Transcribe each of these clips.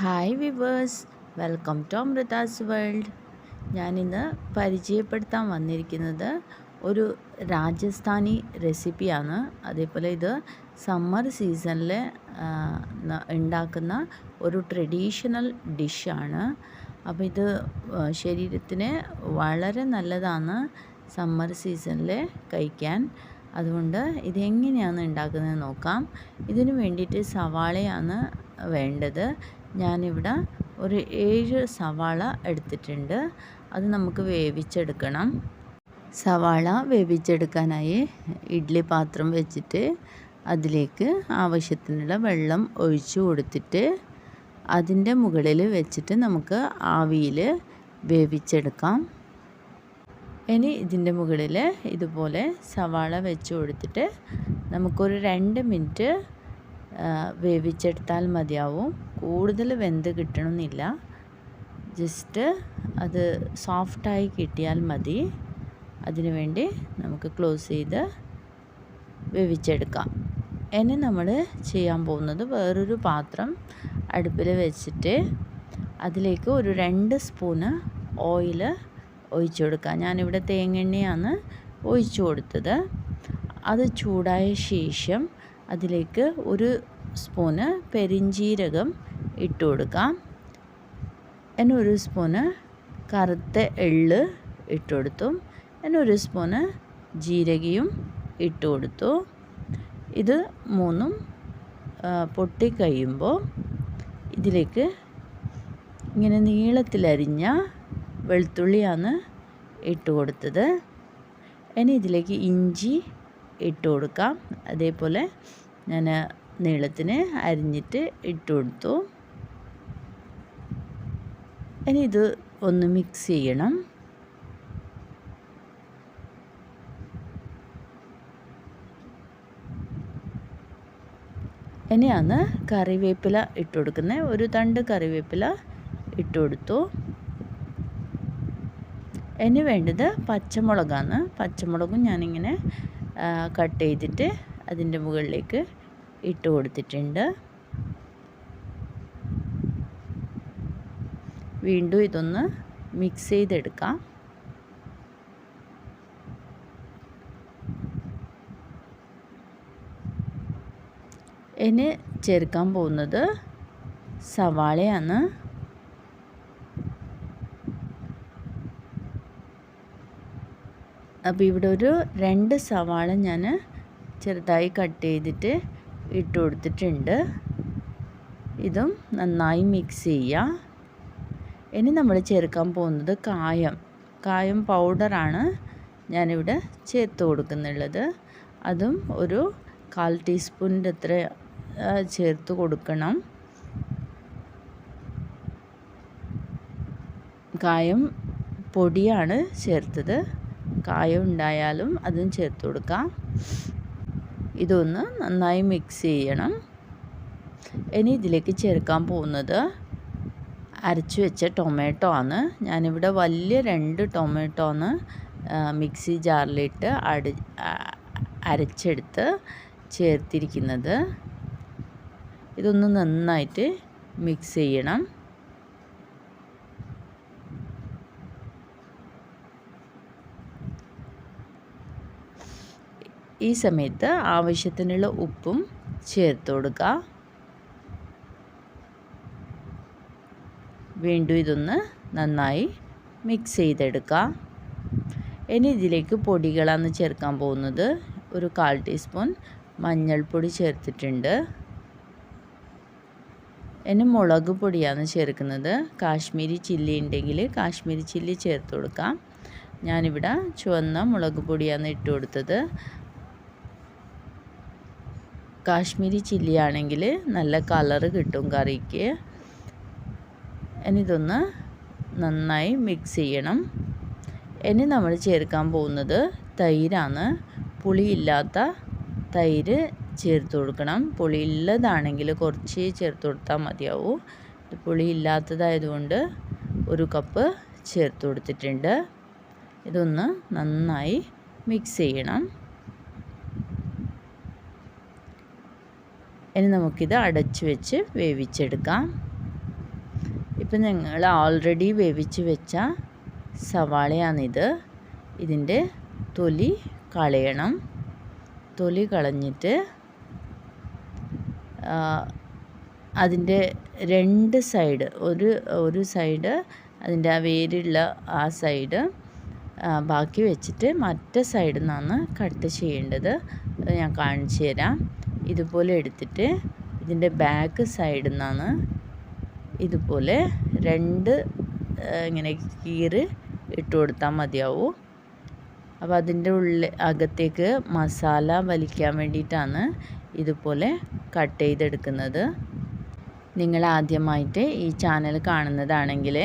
Hi viewers welcome to Amrita's world ഞാനിന്ന് പരിചയപ്പെടുത്താൻ വന്നിരിക്കുന്നത് ഒരു രാജസ്ഥാനി റെസിപ്പിയാണ് അതേപോലെ ഇത് സമ്മർ സീസണിൽ ഉണ്ടാക്കുന്ന ഒരു ട്രഡീഷണൽ ഡിഷാണ് അപ്പോൾ ഇത് ശരീരത്തിന് വളരെ നല്ലതാണ് സമ്മർ സീസണിൽ കഴിക്കാൻ. അതുകൊണ്ട് ഇതെങ്ങനെയാണ് ഉണ്ടാക്കുന്നത് നോക്കാം. ഇതിനു വേണ്ടിയിട്ട് സവാളയാണ് വേണ്ടത്. ഞാനിവിടെ ഒരു ഏഴ് സവാള എടുത്തിട്ടുണ്ട്. അത് നമുക്ക് വേവിച്ചെടുക്കണം. സവാള വേവിച്ചെടുക്കാനായി ഇഡ്ഡലി പാത്രം വെച്ചിട്ട് അതിലേക്ക് ആവശ്യത്തിനുള്ള വെള്ളം ഒഴിച്ചു കൊടുത്തിട്ട് അതിന്റെ മുകളിൽ വെച്ചിട്ട് നമുക്ക് ആവിയിൽ വേവിച്ചെടുക്കാം. ഇനി ഇതിന്റെ മുകളിൽ ഇതുപോലെ സവാള വെച്ച് കൊടുത്തിട്ട് നമുക്കൊരു രണ്ട് മിനിറ്റ് വേവിച്ചെടുത്താൽ മതിയാവും. കൂടുതൽ വെന്ത് കിട്ടണമെന്നില്ല ജസ്റ്റ് അത് സോഫ്റ്റായി കിട്ടിയാൽ മതി. അതിനു വേണ്ടി നമുക്ക് ക്ലോസ് ചെയ്ത് വേവിച്ചെടുക്കാം. ഇനി നമ്മൾ ചെയ്യാൻ പോകുന്നത് വേറൊരു പാത്രം അടുപ്പിൽ വെച്ചിട്ട് അതിലേക്ക് ഒരു രണ്ട് സ്പൂണ് ഓയിൽ ഒഴിച്ചു കൊടുക്കുക ഞാനിവിടെ തേങ്ങെണ്ണയാണ് ഒഴിച്ചു കൊടുത്തത്. അത് ചൂടായ ശേഷം അതിലേക്ക് ഒരു സ്പൂണ് പെരിഞ്ചീരകം ഇട്ട് കൊടുക്കാം. എന്നെ ഒരു സ്പൂണ് കറുത്ത എള്ള് ഇട്ട് കൊടുത്തു. എന്നൊരു സ്പൂണ് ജീരകയും ഇട്ട് കൊടുത്തു. ഇത് മൂന്നും പൊട്ടി കഴിയുമ്പോൾ ഇതിലേക്ക് ഇങ്ങനെ നീളത്തിലരിഞ്ഞ വെളുത്തുള്ളിയാണ് ഇട്ട് കൊടുത്തത്. ഇനി ഇതിലേക്ക് ഇഞ്ചി ഇട്ട് കൊടുക്കാം. അതേപോലെ ഞാൻ നീളത്തിന് അരിഞ്ഞിട്ട് ഇട്ട് കൊടുത്തു. ഇനി ഇത് ഒന്ന് മിക്സ് ചെയ്യണം. ഇനിയാണ് കറിവേപ്പില ഇട്ട് കൊടുക്കുന്നത്. ഒരു തണ്ട് കറിവേപ്പില ഇട്ട് കൊടുത്തു. ഇനി വേണ്ടത് പച്ചമുളകാണ്. പച്ചമുളകും ഞാനിങ്ങനെ കട്ട് ചെയ്തിട്ട് അതിന്റെ മുകളിലേക്ക് ഇട്ട് കൊടുത്തിട്ടുണ്ട്. വീണ്ടും ഇതൊന്ന് മിക്സ് ചെയ്തെടുക്കാം. ഇനി ചേർക്കാൻ പോകുന്നത് സവാളയാണ്. അപ്പോൾ ഇവിടെ ഒരു രണ്ട് സവാള ഞാൻ ചെറുതായി കട്ട് ചെയ്തിട്ട് ഇട്ട് കൊടുത്തിട്ടുണ്ട്. ഇതും നന്നായി മിക്സ് ചെയ്യുക. ഇനി നമ്മൾ ചേർക്കാൻ പോകുന്നത് കായം. കായം പൗഡറാണ് ഞാനിവിടെ ചേർത്ത് കൊടുക്കുന്നുള്ളത്. അതും ഒരു കാൽ ടീസ്പൂണിന്റെ അത്ര ചേർത്ത് കൊടുക്കണം. കായം പൊടിയാണ് ചേർത്തത്. കായം ഉണ്ടായാലും അതും ചേർത്ത് കൊടുക്കാം. ഇതൊന്ന് നന്നായി മിക്സ് ചെയ്യണം. ഇനി ഇതിലേക്ക് ചേർക്കാൻ പോകുന്നത് അരച്ചു വെച്ച ടൊമാറ്റോ ആണ്. ഞാനിവിടെ വലിയ രണ്ട് ടൊമാറ്റോ ആണ് മിക്സി ജാറിലിട്ട് അടി അരച്ചെടുത്ത് ചേർത്തിരിക്കുന്നത്. ഇതൊന്ന് നന്നായിട്ട് മിക്സ് ചെയ്യണം. ഈ സമയത്ത് ആവശ്യത്തിനുള്ള ഉപ്പും ചേർത്ത് കൊടുക്കുക വീണ്ടും ഇതൊന്ന് നന്നായി മിക്സ് ചെയ്തെടുക്കുക ഇനി ഇതിലേക്ക് പൊടികളാണ് ചേർക്കാൻ പോകുന്നത്. ഒരു കാൽ ടീസ്പൂൺ മഞ്ഞൾപ്പൊടി ചേർത്തിട്ടുണ്ട്. ഇനി മുളക് പൊടിയാണ് ചേർക്കുന്നത്. കാശ്മീരി ചില്ലി ഉണ്ടെങ്കിൽ കാശ്മീരി ചില്ലി ചേർത്ത് കൊടുക്കാം. ഞാനിവിടെ ചുവന്ന മുളക് പൊടിയാണ് ഇട്ട് കൊടുത്തത്. കാശ്മീരി ചില്ലി ആണെങ്കിൽ നല്ല കളറ് കിട്ടും കറിക്ക്. ഇനി ഇതൊന്ന് നന്നായി മിക്സ് ചെയ്യണം. ഇനി നമ്മൾ ചേർക്കാൻ പോകുന്നത് തൈരാണ്. പുളിയില്ലാത്ത തൈര് ചേർത്ത് കൊടുക്കണം. പുളിയുള്ളതാണെങ്കിൽ കുറച്ച് ചേർത്ത് കൊടുത്താൽ മതിയാവും. പുളി ഇല്ലാത്തതായതുകൊണ്ട് ഒരു കപ്പ് ചേർത്ത് കൊടുത്തിട്ടുണ്ട്. ഇതൊന്ന് നന്നായി മിക്സ് ചെയ്യണം. ഇനി നമുക്കിത് അടച്ച് വെച്ച് വേവിച്ചെടുക്കാം. ഇപ്പം ഞങ്ങൾ ഓൾറെഡി വേവിച്ച് വെച്ച സവാളയാണിത്. ഇതിന്റെ തൊലി കളയണം. തൊലി കളഞ്ഞിട്ട് അതിന്റെ രണ്ട് സൈഡ് ഒരു ഒരു സൈഡ് അതിന്റെ ആ വേരുള്ള ആ സൈഡ് ബാക്കി വെച്ചിട്ട് മറ്റേ സൈഡിൽ നിന്നാണ് കട്ട് ചെയ്യേണ്ടത്. ഞാൻ കാണിച്ചു തരാം. ഇതുപോലെ എടുത്തിട്ട് ഇതിന്റെ ബാക്ക് സൈഡിൽ നിന്നാണ് ഇതുപോലെ രണ്ട് ഇങ്ങനെ കീറ് ഇട്ട് കൊടുത്താൽ മതിയാവും. അപ്പോൾ അതിന്റെ ഉള്ളിൽ അകത്തേക്ക് മസാല വലിക്കാൻ വേണ്ടിയിട്ടാണ് ഇതുപോലെ കട്ട് ചെയ്തെടുക്കുന്നത്. നിങ്ങൾ ആദ്യമായിട്ട് ഈ ചാനൽ കാണുന്നതാണെങ്കിൽ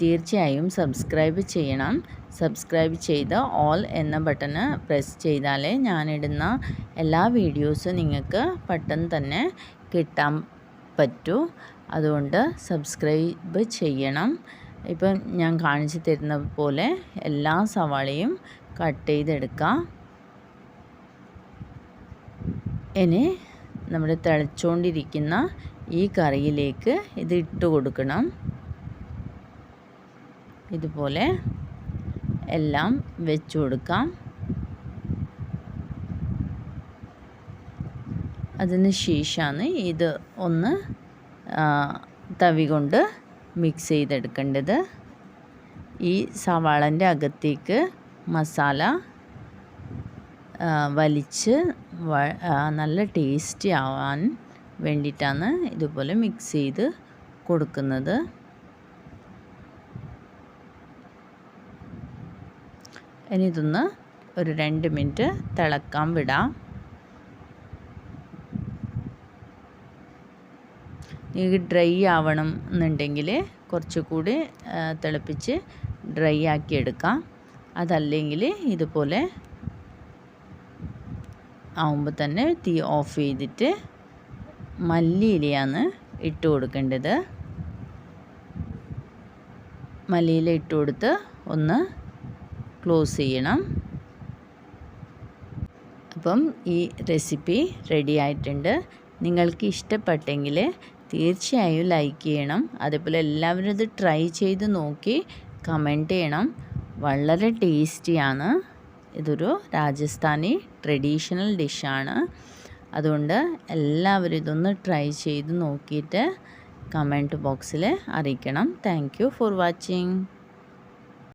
തീർച്ചയായും സബ്സ്ക്രൈബ് ചെയ്യണം. സബ്സ്ക്രൈബ് ചെയ്ത് ഓൾ എന്ന ബട്ടണ് പ്രസ് ചെയ്താലേ ഞാനിടുന്ന എല്ലാ വീഡിയോസും നിങ്ങൾക്ക് പെട്ടെന്ന് തന്നെ കിട്ടാൻ പറ്റൂ. അതുകൊണ്ട് സബ്സ്ക്രൈബ് ചെയ്യണം. ഇപ്പം ഞാൻ കാണിച്ചു തരുന്ന പോലെ എല്ലാ സവാളയും കട്ട് ചെയ്തെടുക്കാം. ഇനി നമ്മൾ തിളച്ചുകൊണ്ടിരിക്കുന്ന ഈ കറിയിലേക്ക് ഇത് ഇട്ട് കൊടുക്കണം. ഇതുപോലെ എല്ലാം വെച്ച് കൊടുക്കാം. അതിന് ശേഷമാണ് ഇത് ഒന്ന് തവി കൊണ്ട് മിക്സ് ചെയ്തെടുക്കേണ്ടത്. ഈ സവാളന്റെ അകത്തേക്ക് മസാല വലിച്ച് നല്ല ടേസ്റ്റി ആവാൻ വേണ്ടിയിട്ടാണ് ഇതുപോലെ മിക്സ് ചെയ്ത് കൊടുക്കുന്നത്. ഇനി ഇതൊന്ന് ഒരു രണ്ട് മിനിറ്റ് തിളക്കാൻ വിടാം. നിങ്ങൾക്ക് ഡ്രൈ ആവണം എന്നുണ്ടെങ്കിൽ കുറച്ചുകൂടി തിളപ്പിച്ച് ഡ്രൈ ആക്കി എടുക്കാം. അതല്ലെങ്കിൽ ഇതുപോലെ ആവുമ്പോൾ തന്നെ തീ ഓഫ് ചെയ്തിട്ട് മല്ലിയിലയാണ് ഇട്ട് കൊടുക്കേണ്ടത്. മല്ലിയില ഇട്ട് കൊടുത്ത് ഒന്ന് ക്ലോസ് ചെയ്യണം. അപ്പം ഈ റെസിപ്പി റെഡി ആയിട്ടുണ്ട്. നിങ്ങൾക്ക് ഇഷ്ടപ്പെട്ടെങ്കിൽ തീർച്ചയായും ലൈക്ക് ചെയ്യണം. അതേപോലെ എല്ലാവരും ഇത് ട്രൈ ചെയ്ത് നോക്കി കമന്റ് ചെയ്യണം. വളരെ ടേസ്റ്റിയാണ് ഇതൊരു രാജസ്ഥാനി ട്രഡീഷണൽ ഡിഷാണ് അതുകൊണ്ട് എല്ലാവരും ഇതൊന്ന് ട്രൈ ചെയ്ത് നോക്കിയിട്ട് കമന്റ് ബോക്സിൽ അറിയിക്കണം. Thank for watching